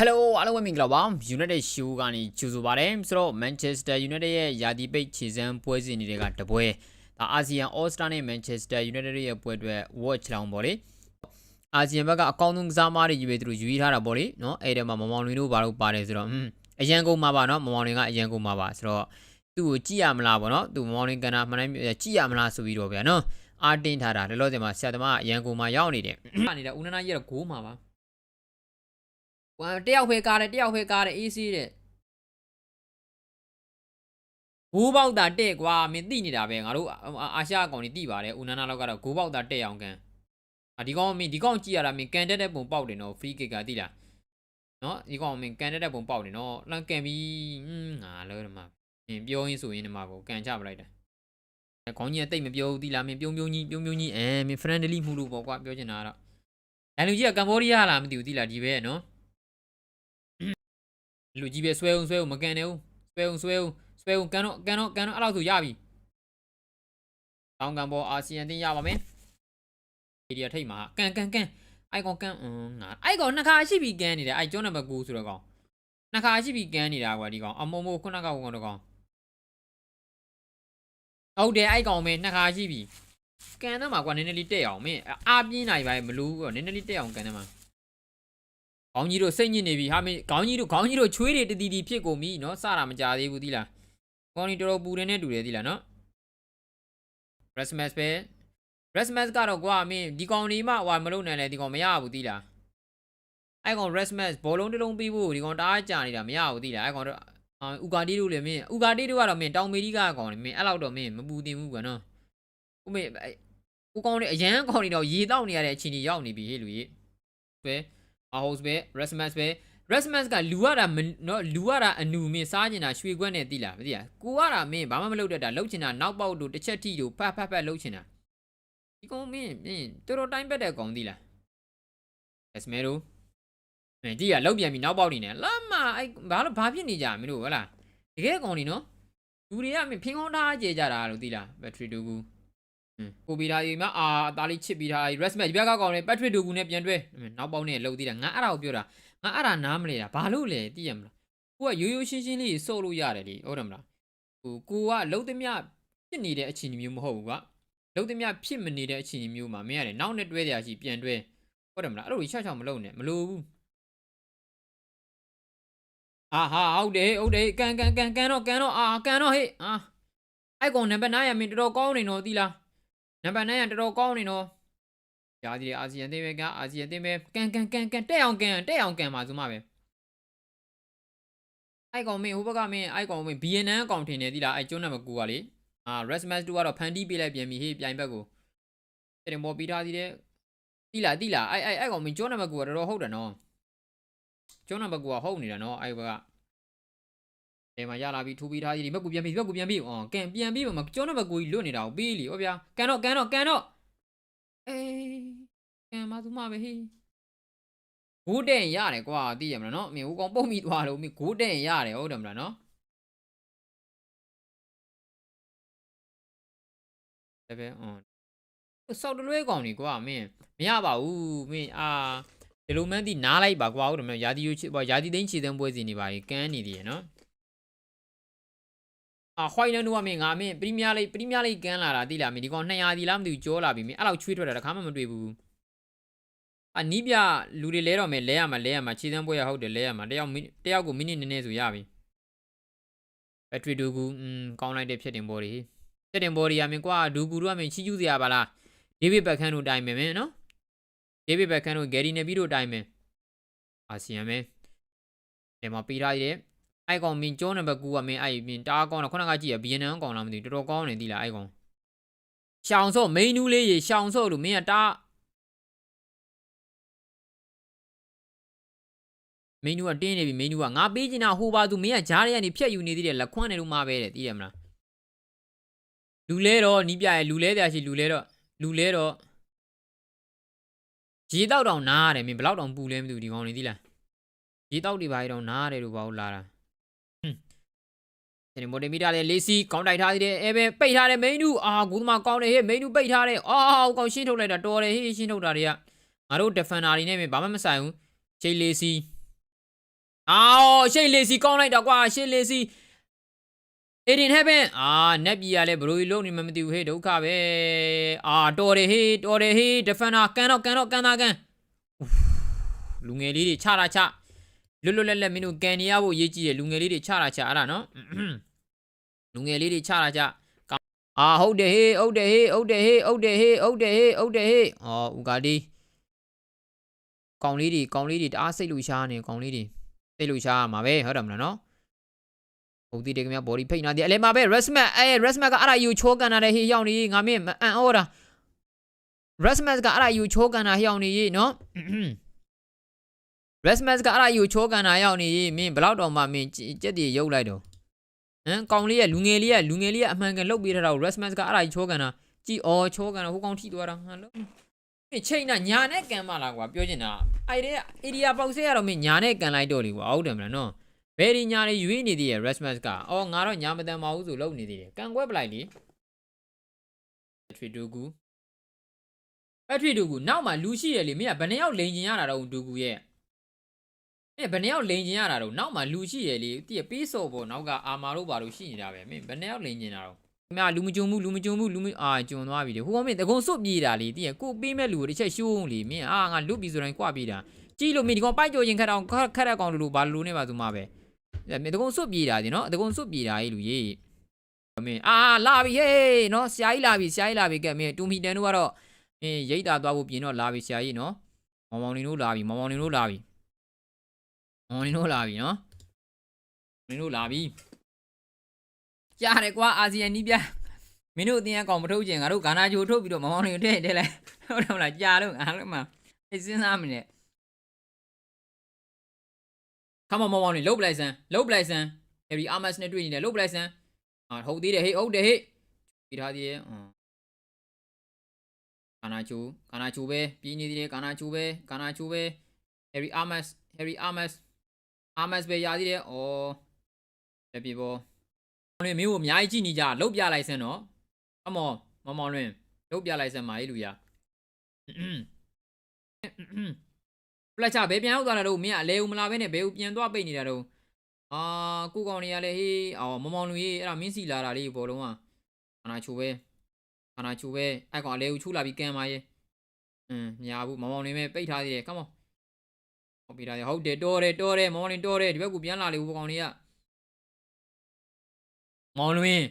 Hello အားလုံးပဲမင်္ဂလာပါ United Show ကနေကြိုဆိုပါရစေဆိုတော့ Manchester United ရဲ့ယာတီပိတ်ခြေစမ်းပွဲစဉ်တွေကတပွဲဒါအာဆီယံ All Star နဲ့ Manchester United ရဲ့ပွဲအတွက် watch လောင်ပေါ့လေအာဆီယံဘက်ကအကောင်းဆုံးကစားမားတွေကြီးပဲသူတို့ယူရထားတာပေါ့လေနော်အဲ့ထဲမှာမမောင်လွင်တို့ဘာလို့ပါတယ်ဆိုတော့ဟွန်းအရန်ကုန်မှာပါနော်မမောင်လွင်ကအရန်ကုန်မှာပါဆိုတော့သူ့ကိုကြည့်ရမလားပေါ့နော်သူမမောင်လွင်ကန်တာမှန်တိုင်းကြည့်ရမလားဆိုပြီးတော့ဗျာနော်အာတင်းထားတာလောလောဆယ်မှာဆရာသမားကအရန်ကုန်မှာရောက်နေတယ်နေတာဦးနနာကြီးကတော့ဂိုးမှာပါ ဟိုတယောက်ပဲကားတယ်တယောက်ပဲကားတယ်အေးဆေးတဲ့ဂိုးပေါက်တာတဲ့ကွာမင်းသိနေတာပဲငါတို့အာအာရှအကောင်ကြီးသိပါတယ်ဦးနန္နာလောက်ကတော့ဂိုးပေါက်တာတဲ့အောင်ကန်အာဒီကောင်မင်းဒီကောင်ကြည့်ရတာမင်းကန်တက်တဲ့ပုံပေါက်တယ်နော် free kick ကသိလားနော်ဒီကောင်မင်းကန်တက်တဲ့ပုံပေါက်တယ်နော်လန့်ကန်ပြီးဟင်းငါလောဒီမှာမင်းပြောရင်းဆိုရင်ဒီမှာကိုကန်ချပလိုက်တယ်ခေါင်းကြီးကတိတ်မပြောဘူးသိလားမင်းပြုံးပြုံးကြီးပြုံးပြုံးကြီးအဲမင်း friendly မှုလို့ပေါ့ကွာပြောချင်တာကတော့အဲလူကြီးကကမ္ဘောဒီးယားလားမသိဘူးသိလားဒီပဲနော် လူကြီးပဲဆွဲအောင်ဆွဲအောင်မကန်နေဘူးဆွဲအောင်ဆွဲအောင်ဆွဲအောင်ကန်တော့ကန်တော့ကန်တော့အဲ့လောက်ဆိုရပြီတောင်းကန်ပေါ်အာဆီယံတင်ရပါမယ်ဒီဒီထိတ်မှာကန်ကန်ကန်အိုက်ကောင်ကန်အင်းငါအိုက်ကောင်နှစ်ခါရှိပြီကန်နေတယ်အိုက်ကျောင်းနံပါတ်9ဆိုတော့ကောင်နှစ်ခါရှိပြီကန်နေတာကွာဒီကောင်အမုံမို့ခုနကကောင်တော့ကောင်ဟုတ်တယ်အိုက်ကောင်မင်းနှစ်ခါရှိပြီကန်တော့မှာကွာနည်းနည်းလေးတက်အောင်မင်းအာပြင်းနိုင်ပါရဲ့မလို့နည်းနည်းလေးတက်အောင်ကန်တယ်မှာ ခေါင်းကြီးတို့စိတ်ညစ်နေပြီဟာမင်းခေါင်းကြီးတို့ခေါင်းကြီးတို့ချွေးတွေတတီတီဖြစ်ကုန်ပြီနော်စတာမကြသေးဘူးသီလားကောင်းနီတော်တော်ပူတယ်နဲ့တူတယ်သီလားနော် Christmas ပဲ Christmas ကတော့ကွာမင်းဒီကောင်ဒီမှဟွာမလုပ်နိုင်လဲဒီကောင်မရဘူးသီလားအဲ့ကောင် Christmas ဘောလုံးတစ်လုံးပြီးဖို့ဒီကောင်တအားကြာနေတာမရဘူးသီလားအဲ့ကောင်တော့အာဥကာတီတို့လည်းမင်းဥကာတီတို့ကတော့မင်းတောင်မေရီကကောင်လေမင်းအဲ့လောက်တော့မင်းမပူတင်ဘူးကွာနော်ဥမေဥကောင်တွေအရန်ကောင်တွေတော့ရေတောက်နေရတဲ့အချိန်ကြီးရောက်နေပြီဟေ့လူကြီးပဲ အဟိုးပဲ resmas ပဲ resmas ကလူရတာမနော်လူရတာအနူမင်းစားကျင်တာရွှေခွက်နဲ့တိလားမသိလားကိုရတာမင်းဘာမှမလုပ်တတ်တာလှုပ်ချင်တာနောက်ပေါက်တို့တစ်ချက်ထိတို့ဖတ်ဖတ်ဖတ်လှုပ်ချင်တာဒီကောင်မင်းမင်းတော်တော်တိုင်းပက်တဲ့ကောင်တိလား resmas တို့မင်းကြည့်ရလှုပ်ပြန်ပြီနောက်ပေါက်နေတယ်လာမအဲ့ဘာလို့ဘာဖြစ်နေကြမင်းတို့ဟဟလားတကယ်ကောင်နေနော်လူတွေကမင်းဖင်ကောင်းထားကြကြတာလို့တိလား battery တူကူဟင်း ပို့ပြီးသားဒီမှာအာအသားလေးချစ်ပြီးသား resmas ဒီဘက်ကကောင်နေ battery တူကူနဲ့ပြန်တွဲနောက်ပေါက်နဲ့လှုပ်သေးတာငါအဲ့ဒါကိုပြောတာငါအဲ့ဒါနားမလဲတာဘာလို့လဲသိရမလားကိုကရိုးရိုးရှင်းရှင်းလေးစုပ်လို့ရတယ်လေဟုတ်တယ်မလားဟိုကိုကလုံးသမျှဖြစ်နေတဲ့အခြေအနေမျိုးမဟုတ်ဘူးကွာလုံးသမျှဖြစ်မနေတဲ့အခြေအနေမျိုးမှာမင်းရတယ်နောက်နဲ့တွဲတရားရှိပြန်တွဲဟုတ်တယ်မလားအဲ့လိုရှောက်ရှောက်မလုပ်နဲ့မလိုဘူးအာဟာဟုတ်တယ်ဟုတ်တယ်ကန်ကန်ကန်ကန်တော့ကန်တော့အာကန်တော့ဟေးအာအဲ့ကောင်နံပါတ်9ရမင်းတော်တော်ကောင်းနေတော့သီလား နံပါတ်9ရတော်တော်ကောင်းနေတော့ရာဒီအာဆီယံတင်းပဲကအာဆီယံတင်းပဲကန်ကန်ကန်ကန်တက်အောင်ကန်တက်အောင်ကန်ပါဆိုမှပဲအိုက်ကောင်မင်းဟိုဘက်ကမင်းအိုက်ကောင်မင်း BNN အကောင့်ထင်နေသီလားအဲ့ကျွန်းနံပါတ်9ကလေအာ Resmas 2ကတော့ဖန်တီးပေးလိုက်ပြန်ပြီဟေးပြိုင်ဘက်ကိုတင်ပေါ်ပြီးထားသေးတယ်သီလားသီလားအဲ့အဲ့အဲ့ကောင်မင်းကျွန်းနံပါတ်9ကတော်တော်ဟုတ်တယ်နော်ကျွန်းနံပါတ်9ကဟုတ်နေတာနော်အဲ့ဘက်က အဲမှာရလာပြီထူပြီးထားသေးတယ်ဘက်ကူပြန်ပြီဘက်ကူပြန်ပြီအော်ကန်ပြန်ပြီမှာကျွန်းနံပါတ်9ကြီးလွတ်နေတာကိုပေးလीဟောဗျာကန်တော့ကန်တော့ကန်တော့အေးကံမသူမပဲဟေးဂိုးတဲ့ရင်ရတယ်ကွာသိရမလားနော်အမေဟိုကောင်ပုတ်မိသွားလို့အမေဂိုးတဲ့ရင်ရတယ်ဟုတ်တယ်မလားနော်ဒါပဲအွန်စောက်တလွဲကောင်နေကွာမင်းမရပါဘူးမင်းအာဒီလိုမှန်းသိနားလိုက်ပါကွာဟုတ်တယ်မလားယာတီယိုချစ်ပေါ့ယာတီသိန်းခြေသန်းပွဲစီနေပါကြီးကန်းနေသေးရနော် အာဟွိုင်းလန်တို့ကမင်းငါမင်းပရီးမီးယားလိပရီးမီးယားလိကန်းလာတာသိလားမင်းဒီကောင်200ဒီလားမသိဘူးကြောလာပြီမင်းအဲ့လောက်ချွေးထွက်တာတခါမှမတွေ့ဘူးအနီးပြလူတွေလဲတော့မယ်လဲရမှာလဲရမှာခြေသန်းပွဲရဟုတ်တယ်လဲရမှာတယောက်တယောက်ကိုမိနစ်နည်းနည်းဆိုရပြီဘက်ထရီဒူကူอืมကောင်းလိုက်တဲ့ဖြစ်တင်ဘော်တွေဖြစ်တင်ဘော်တွေကမင်းကွာဒူကူတို့ကမင်းချီးကျူးစရာပါလားဒေးဗစ်ဘက်ခန်တို့တိုင်မယ်မင်းနော်ဒေးဗစ်ဘက်ခန်တို့ဂယ်ရီနေပြီးတို့တိုင်မယ်အာဆီယံပဲဒီမှာပေးထားရည် အိုက်ကောင်မင်းကျောနံပါတ်9ကမင်းအဲ့မင်းတားကောင်းတော့ခုနကကြည့်ရ BNN ကောင်လားမသိဘူးတော်တော်ကောင်းနေသီလားအိုက်ကောင်ရှောင်စော့မိန်နူးလေးရေရှောင်စော့လို့မင်းကတားမိန်နူးကတင်းနေပြီမိန်နူးကငါပေးချင်တာဟိုပါသူမင်းကဂျားရဲကနေဖြတ်ယူနေသေးတယ်လက်ခွန်းနေလို့မှပဲတဲ့သိရမလားလူလဲတော့နီးပြရဲ့လူလဲတရားရှိလူလဲတော့လူလဲတော့ရေတောက်တောင်နားရတယ်မင်းဘယ်လောက်တောင်ပူလဲမသိဘူးဒီကောင်နေသီလားရေတောက်တွေပါရတော့နားရတယ်လို့ဘာလို့လာတာ ဒီမိုတီမီတာလေလေးစီကောင်းတိုက်ထားသေးတယ်အဲပဲပိတ်ထားတယ်မိန်းနူအာဂူသမားကောင်းတယ်ဟေ့မိန်းနူပိတ်ထားတယ်အာကောင်းရှင်းထုတ်လိုက်တာတော်တယ်ဟေ့ရှင်းထုတ်တာတွေကငါတို့ defender တွေနဲ့ဘာမှမဆိုင်ဘူးချိန်လေးစီအော်ရှေ့လေစီကောင်းလိုက်တော့ကွာရှေ့လေစီအေဒင်ဟက်ဘန်အာနက်ပြည်ကလည်းဘယ်လိုကြီးလုံးနေမှမသိဘူးဟေးဒုက္ခပဲအာတော်တယ်ဟေးတော်တယ်ဟေးဒီဖန်နာကန်တော့ကန်တော့ကန်တာကန်လူငယ်လေးတွေချတာချလွတ်လွတ်လပ်လပ်မင်းတို့ကန်နေရဖို့ရေးကြည့်တယ်လူငယ်လေးတွေချတာချအဲ့ဒါနော် လူငယ်လေးတွေချတာချအာဟုတ်တယ်ဟေးဟုတ်တယ်ဟေးဟုတ်တယ်ဟေးဟုတ်တယ်ဟေးဟုတ်တယ်ဟေးဟုတ်တယ်ဟေးအော်ဦးကာဒီကောင်လေးတွေကောင်လေးတွေတအားစိတ်လူရှားနေကောင်လေးတွေသိလို့ရှားမှာပဲဟုတ်တယ်မလားနော်ဟုတ်ဒီတကယ်များ body ဖိတ်နာတယ်အလဲမှာပဲ resmat အဲ resmat ကအဲ့ဒါယူချိုးကန်တာတဲ့ဟေးရောက်နေငါမင်းမအန်အော်တာ resmat ကအဲ့ဒါယူချိုးကန်တာရောက်နေနော် resmat ကအဲ့ဒါယူချိုးကန်တာရောက်နေမင်းဘလောက်တော့မှမင်းကြက်တည်ရုပ်လိုက်တော့ ဟမ်ကောင်လေးရဲ့လူငယ်လေးရဲ့လူငယ်လေးရဲ့အမှန်ကန်လုတ်ပေးထားတာကို resmat ကအဲ့ဒါယူချိုးကန်တာကြည်အော်ချိုးကန်တာဟိုကောင်ထိသွားတာဟာလို့မင်းချိန်နာညာနဲ့ကန်မလားကွာပြောချင်တာအဲ့ဒီအေရီယာပေါက်ဆဲရတော့မင်းညာနဲ့ကန်လိုက်တော့လေကွာဟုတ်တယ်မလားနော်ဘယ်ဒီညာလေးရွေးနေသေးရဲ့ Rasmus ကအော်ငါတော့ညာမတန်ပါဘူးဆိုလုံနေသေးတယ်ကန်ကွဲပလိုက်လေ Battery Dogu Battery Dogu နောက်မှလူရှိရလေမင်းကဘယ်နှယောက်လိန်ကျင်ရတာတော့ Dogu ရဲ့ မင်းဘယ်နှယောက်လိန်ကျင်ရတာတော့နောက်မှလူရှိရလေတည့်ပေးစော်ပေါ်နောက်ကအာမာတို့ဘာလို့ရှိနေတာပဲမင်းဘယ်နှယောက်လိန်ကျင်တာတော့မင်းလူမကြုံဘူးလူမကြုံဘူးလူမအာကြုံသွားပြီလေဟိုကမင်းတကုံစွတ်ပြေးတာလေတည့်ကိုပေးမဲ့လူကိုတစ်ချက်ရှိုးလေမင်းအာငါလွတ်ပြီဆိုတိုင်းကြွပြေးတာကြည့်လို့မင်းဒီကောင်ပိုက်ကြော်ရင်ခက်တော့ခက်တဲ့ကောင်လူလိုဘာလူနေပါသူမှပဲအဲမင်းတကုံစွတ်ပြေးတာဒီနော်တကုံစွတ်ပြေးတာကြီးလူကြီးမင်းအာလာပြီဟေးနော်ဆရာကြီးလာပြီဆရာကြီးလာပြီကဲမင်းတူမီတန်တို့ကတော့မင်းရိတ်တာသွားဖို့ပြင်တော့လာပြီဆရာကြီးနော်မောင်မောင်လင်းတို့လာပြီမောင်မောင်လင်းတို့လာပြီ မောင်လင်းတို့လာပြီနော်မင်းတို့လာပြီကြားတယ်ကွာအာဆီယံနီးပြမင်းတို့အတင်းအကောင်မထုတ်ချင်ငါတို့ဂါနာဂျိုထုတ်ပြီးတော့မောင်မောင်လင်းကိုထည့်ထည့်လိုက်ဟုတ်တယ်မလားကြားလို့အားလုံးမှစဉ်းစားမနေခမမောင်မောင်နေလုတ်ပလိုက်စမ်းလုတ်ပလိုက်စမ်းဟယ်ရီအာမတ်နဲ့တွေ့နေတယ်လုတ်ပလိုက်စမ်းဟာဟုတ်သေးတယ်ဟေးဟုတ်တယ်ဟေးပြီးထားသေးရဲ့ကာနာချူကာနာချူပဲပြီးနေသေးတယ်ကာနာချူပဲကာနာချူပဲဟယ်ရီအာမတ်ဟယ်ရီအာမတ် အာမတ်ပဲရသေးတယ်ဩလက်ပြေပေါ်မောင်လွင်မင်းကိုအများကြီးကြည့်နေကြလုတ်ပြလိုက်စမ်းတော့အမောမောင်မောင်လွင်လုတ်ပြလိုက်စမ်းမာရေးလူရပလက်ချဘယ်ပြန်ရောက်သွားတာတော့မင်းကအလဲဦးမလာပဲနဲ့ဘယ်ဦးပြန်သွားပိတ်နေတာတော့အာကိုကောင်တွေကလည်းဟေးအော်မောင်မောင်လူကြီးအဲ့ဒါမင်းစီလာတာလေးဘောလုံးကခနာချိုပဲခနာချိုပဲအဲ့ကောင်အလဲဦးချိုးလာပြီးကန်ပါရဲ့อืมမရဘူးမောင်မောင်လေးပဲပိတ်ထားသေးတယ်ကမော ဟုတ်ပြီဒါရဟုတ်တယ်တော်တယ်တော်တယ်မောင်မောင်လေးတော်တယ်ဒီဘက်ကပြန်လာလေဦးကောင်တွေကမောင်လွင်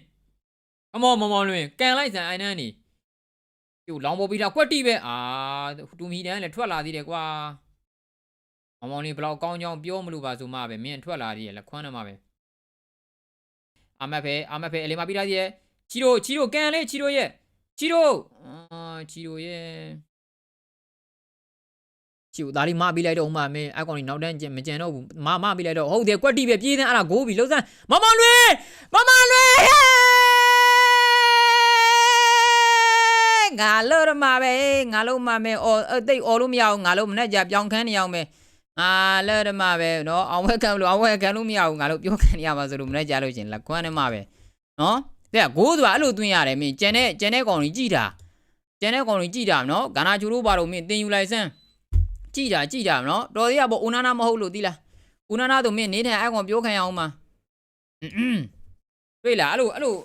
အမောမောင်မောင်လွင်ကန်လိုက်စံအိုင်နန်းနေဒီလောင်ပေါ်ပြီးတာကွက်တိပဲအာတူမီတန်းလည်းထွက်လာသေးတယ်ကွာမောင်မောင်လေးဘလောက်ကောင်းကြောင်းပြောမလို့ပါဆိုမှပဲမင်းထွက်လာသေးရလက်ခွန်းနဲ့မှပဲအာမက်ဖေအာမက်ဖေအလေးမပြီးသားကြီးရဲ့ချီရိုချီရိုကန်လေးချီရိုရဲ့ချီရိုအာချီရိုရဲ့ ကြည့်ဒါလေးမပေးလိုက်တော့မှမင်းအကောင်ကြီးနောက်တန်းကျင်မကျင်တော့ဘူးမမပေးလိုက်တော့ဟုတ်တယ်ကွက်တီပဲပြေးတဲ့အဲ့ဒါဂိုးပြီလှုပ်စမ်းမမလွေမမလွေငါလို့မှာပဲငါလို့မှာမယ်အော်တိတ်အော်လို့မရအောင်ငါလို့မနဲ့ကြပြောင်းခန်းနေအောင်မယ်ငါလို့မှာပဲနော်အောင်ဝဲခံလို့အောင်ဝဲခံလို့မရအောင်ငါလို့ပြောခံရပါဆိုလို့မနဲ့ကြလို့ချင်းလက်ခွန်းနဲ့မှာပဲနော်တဲ့ဂိုးဆိုတာအဲ့လိုတွင်းရတယ်မင်းကျန်တဲ့ကျန်တဲ့ကောင်ကြီးကြည်တာကျန်တဲ့ကောင်ကြီးကြည်တာနော်ဂါနာချူတို့ပါတော့မင်းတင်ယူလိုက်စမ်း ကြည်တာကြည်တာနော်တော်သေးရပေါ့ဦးနာနာမဟုတ်လို့သီလားဦးနာနာတို့မင်းနေထိုင်အကောင်ပြောခံရအောင်မှာတွေ့လားအဲ့လိုအဲ့လို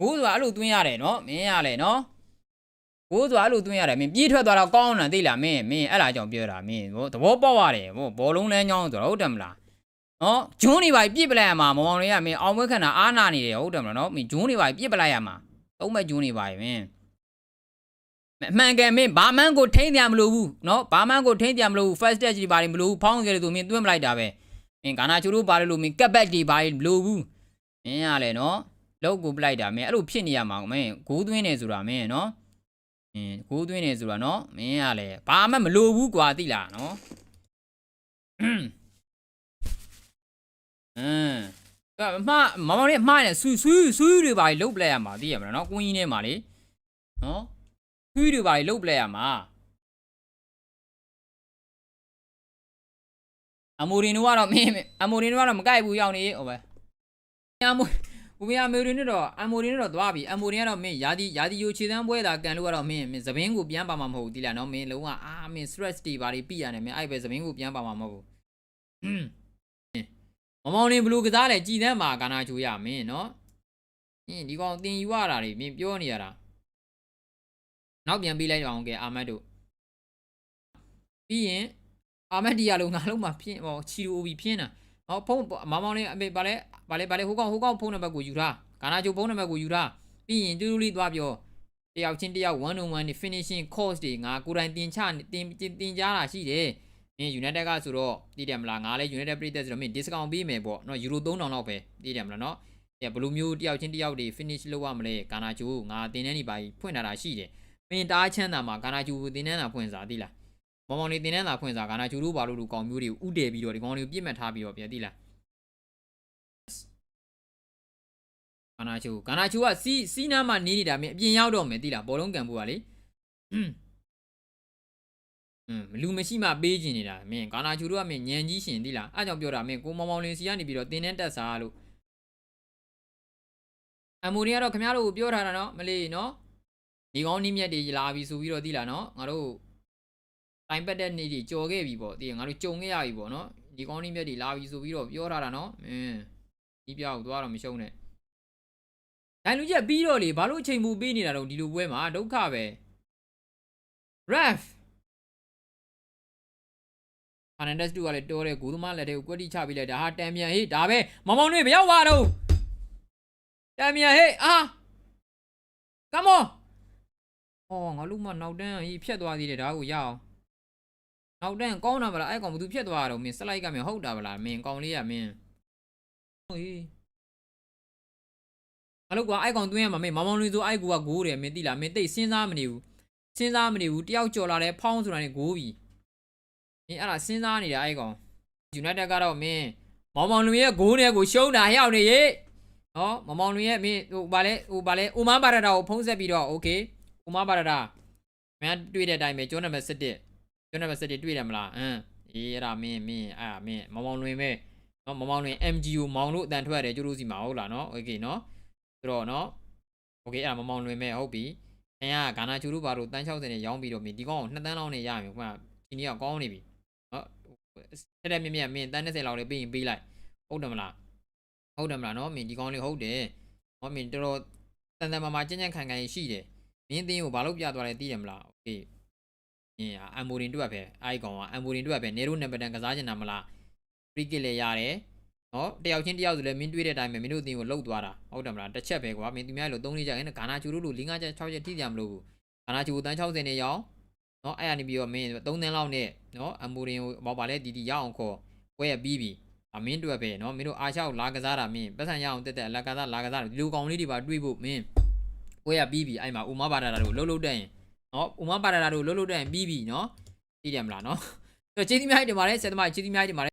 ဘိုးဆိုတာအဲ့လိုတွင်းရတယ်နော်မင်းရလေနော်ဘိုးဆိုတာအဲ့လိုတွင်းရတယ်မင်းပြေးထွက်သွားတော့ကောင်းတယ်သိလားမင်းမင်းအဲ့လားကြောင့်ပြောတာမင်းသဘောပေါက်ရတယ်ဟိုဘောလုံးလမ်းကြောင်းဆိုတော့ဟုတ်တယ်မလားနော်ဂျွန်းနေပါပြစ်ပလိုက်ရမှာမောင်မောင်လေးကမင်းအောင်ပွဲခဏအားနာနေတယ်ဟုတ်တယ်မလားနော်မင်းဂျွန်းနေပါပြစ်ပလိုက်ရမှာသုံးမဲ့ဂျွန်းနေပါရင် အမှန်ကန်မင်းဘာမှန်းကိုထိမ့်ပြန်မလို့ဘူးနော်ဘာမှန်းကိုထိမ့်ပြန်မလို့ဘူး first stage ကြီးပါမလို့ဘူးဖောင်းကြတယ်သူမင်းတွင်းပလိုက်တာပဲမင်းကာနာချူတို့ပါလို့မင်းကက်ဘက်ကြီးပါမလို့ဘူးမင်းရလေနော်လောက်ကိုပလိုက်တာမင်းအဲ့လိုဖြစ်နေရမှာမင်းဂိုးသွင်းနေဆိုတာမင်းနော်အင်းကိုးသွင်းနေဆိုတာနော်မင်းကလည်းဘာမှမလိုဘူးကွာသိလားနော်အင်းအမမမောင်လေးအမှားနေဆူဆူဆူတွေပါလုတ်ပလိုက်ရမှာသိရမလားနော်ကွင်းကြီးထဲမှာလေနော် ဆူတွေပါလုတ်ပလိုက်ရမှာအမိုရင်တို့ကတော့မင်းအမိုရင်တို့ကတော့မကြိုက်ဘူးရောက်နေဟိုပဲအမိုဦးမရမေရီနဲ့တော့အမိုရီနဲ့တော့သွားပြီအမိုရီကတော့မင်းယာဒီယာဒီယိုခြေတန်းပွဲတာကန်လို့ကတော့မင်းမင်းသပင်းကိုပြန်ပါမှာမဟုတ်ဘူးတိလားနော်မင်းလုံးဝအာမင်း stress တွေပါတွေပြရတယ်မင်းအဲ့ပဲသပင်းကိုပြန်ပါမှာမဟုတ်ဘူးမမောင်လင်းဘလူးကစားလဲကြည်သမ်းမှာကာနာချိုရမင်းနော်ဟင်းဒီကောင်တင်ယူရတာတွေမင်းပြောနေရတာ နောက်ပြန်ပေးလိုက်အောင်ကဲအာမတ်တို့ပြီးရင်အာမတ်ဒီယာလုံးငါလုံးမှာဖြင်းဟောချီအိုဘီဖြင်းတာဟောဖုန်းမမောင်လင်းအမေဗာလဲဗာလဲဗာလဲဟိုကောင်ဟိုကောင်ဖုန်းနံပါတ်ကိုယူထားကာနာချိုဖုန်းနံပါတ်ကိုယူထားပြီးရင်တူတူလေးသွားပြောတယောက်ချင်းတယောက်1 on 1နေ finishing course တွေငါကိုယ်တိုင်တင်ချတင်တင်ကြားတာရှိတယ်မင်း United ကဆိုတော့တည်တယ်မလားငါလည်း United ပြည်သက်ဆိုတော့မင်း discount ပေးမယ်ပေါ့နော် Euro 3000လောက်ပဲတည်တယ်မလားနော်အဲဘယ်လိုမျိုးတယောက်ချင်းတယောက်တွေ finish လုပ်ရမလဲကာနာချူငါတင်နေနေပါဖွင့်ထားတာရှိတယ် မင်းတားချမ်းသာမှာကာနာချူတင်နှန်းသာဖွင့်စားသိလားမောင်မောင်လေးတင်နှန်းသာဖွင့်စားကာနာချူတို့ဘာလို့လို့ကောင်မျိုးတွေဥတည်ပြီးတော့ဒီကောင်တွေကိုပြစ်မှတ်ထားပြီးတော့ပြန်သိလားကာနာချူကာနာချူကစီးစီးနားမှာနေနေတာမင်းအပြင်ရောက်တော့မယ်သိလားဘောလုံးကန်ဖို့ကလေอืมလူမရှိမှပေးကျင်နေတာမင်းကာနာချူတို့ကမင်းညံကြီးရှင်သိလားအားကြောင့်ပြောတာမင်းကိုမောင်မောင်လေးစီကနေပြီးတော့တင်နှန်းတက်စားလို့အမိုနီကတော့ခင်ဗျားတို့ကိုပြောထားတာနော်မလေးနော် ဒီကောင်းနီးမြက်တွေလာပြီဆိုပြီးတော့သီလားနော်ငါတို့တိုင်ပတ်တဲ့နေ့တွေကြော်ခဲ့ပြီပေါ့တည်ငါတို့ကြုံခဲ့ရပြီပေါ့နော်ဒီကောင်းနီးမြက်တွေလာပြီဆိုပြီးတော့ပြောထားတာနော်အင်းဒီပြောက်သွားတော့မရှုံးနဲ့ဒိုင်လူချက်ပြီးတော့လေဘာလို့အချိန်မူပေးနေတာတော့ဒီလိုပွဲမှာဒုက္ခပဲ ref အာနန်ဒက်စ်တူကလည်းတော်တဲ့ဂိုးသမားလက်ထဲကိုကွက်တိချပေးလိုက်တာဟာတန်မြန်ဟေးဒါပဲမောင်မောင်တွေမရောက်ပါတော့တန်မြန်ဟေးအာကမော အော်ငါလူမနောက်တန်းဟေးဖြတ်သွားသေးတယ်ဒါကိုရအောင်နောက်တန်းကောင်းတာမလားအဲ့ကောင်ဘသူဖြတ်သွားတာတော့မင်းစလိုက်ကမင်းဟုတ်တာမလားမင်းကောင်လေးကမင်းဟေးအလုပ်ကွာအဲ့ကောင်တွင်းရမှာမင်းမောင်မောင်တွေဆိုအဲ့ကူကဂိုးတယ်မင်းသိလားမင်းသိစဉ်းစားမနေဘူးစဉ်းစားမနေဘူးတယောက်ကြော်လာတယ်ဖောင်းဆိုတာနဲ့ဂိုးပြီမင်းအဲ့ဒါစဉ်းစားနေတာအဲ့ကောင် United ကတော့မင်းမောင်မောင်လူရဲ့ဂိုးတွေကိုရှုံးတာဟရောက်နေရေနော်မောင်မောင်လူရဲ့မင်းဟိုဗာလဲဟိုဗာလဲအိုမာဘာရတာကိုဖုံးဆက်ပြီးတော့ okay အိုမာဘာရတာမင်းတွေ့တဲ့အတိုင်းပဲကျောင်းနံပါတ်7ကျောင်းနံပါတ်7တွေ့တယ်မလားအမ်အေးအဲ့ဒါမင်းမင်းအဲ့ဒါမင်းမောင်မောင်လူပဲနော်မောင်မောင်လူ MGU မောင်လို့အတန်ထွက်တယ်ကျိုးလို့စီမှာဟုတ်လားနော် okay နော်ဆိုတော့နော် okay အဲ့ဒါမောင်မောင်လူပဲဟုတ်ပြီခင်ဗျာဂါနာချူတို့ဘာလို့တန်း60နဲ့ရောင်းပြီးတော့မင်းဒီကောင်ကို2တန်းလောက်နဲ့ရရင်ခုမှဒီနေ့ကကောင်းနေပြီနော်တက်တက်မြက်မြက်မင်းတန်း20လောက်လေးပေးရင်ပေးလိုက်ဟုတ်တယ်မလားဟုတ်တယ်မလားနော်မင်းဒီကောင်းလေးဟုတ်တယ်ဟောမင်းတော်တော်တန်တန်မာမာကြင်ကြင်ခံခံရှိတယ် မင်းသင်းကိုဘာလို့ပြသွားလဲသိတယ်မလားโอเคမင်းအမ်မိုရင်တွေ့ပဲအိုက်ကောင်ကအမ်မိုရင်တွေ့ပဲနေရိုနံပါတ်တန်ကစားချင်တာမလားဖရီကစ်လည်းရတယ်နော်တယောက်ချင်းတယောက်ဆိုလည်းမင်းတွေးတဲ့အတိုင်းပဲမင်းတို့အသင်းကိုလှုပ်သွားတာဟုတ်တယ်မလားတစ်ချက်ပဲကွာမင်းသူများလို့သုံးနေကြရင်ဂါနာချူတို့လို5ချက်6ချက်ထိကြမလို့ဘူးဂါနာချူတန်း60နဲ့ရောင်း เนาะအဲ့ရနေပြီးတော့မင်း3သန်းလောက်နဲ့เนาะအမူရင်ကိုဘောပါလဲဒီဒီရအောင်ခေါ်ပွဲရပြီးပြီအမင်းတွေ့ပဲเนาะမင်းတို့အားချောက်လာကစားတာမင်းပတ်စံရအောင်တက်တက်လာကစားလာကစားဒီလိုကောင်လေးတွေပါတွေးဖို့မင်း ပွဲရပြီးပြီအဲ့မှာဥမပါတာတာတို့လှုပ်လှုပ်တက်ရင်နော်ဥမပါတာတာတို့လှုပ်လှုပ်တက်ရင်ပြီးပြီနော်သိတယ်မလားနော်ဆိုတော့ကျေးဇူးများတင်ပါတယ်ဆက်သမားကျေးဇူးများတင်ပါတယ်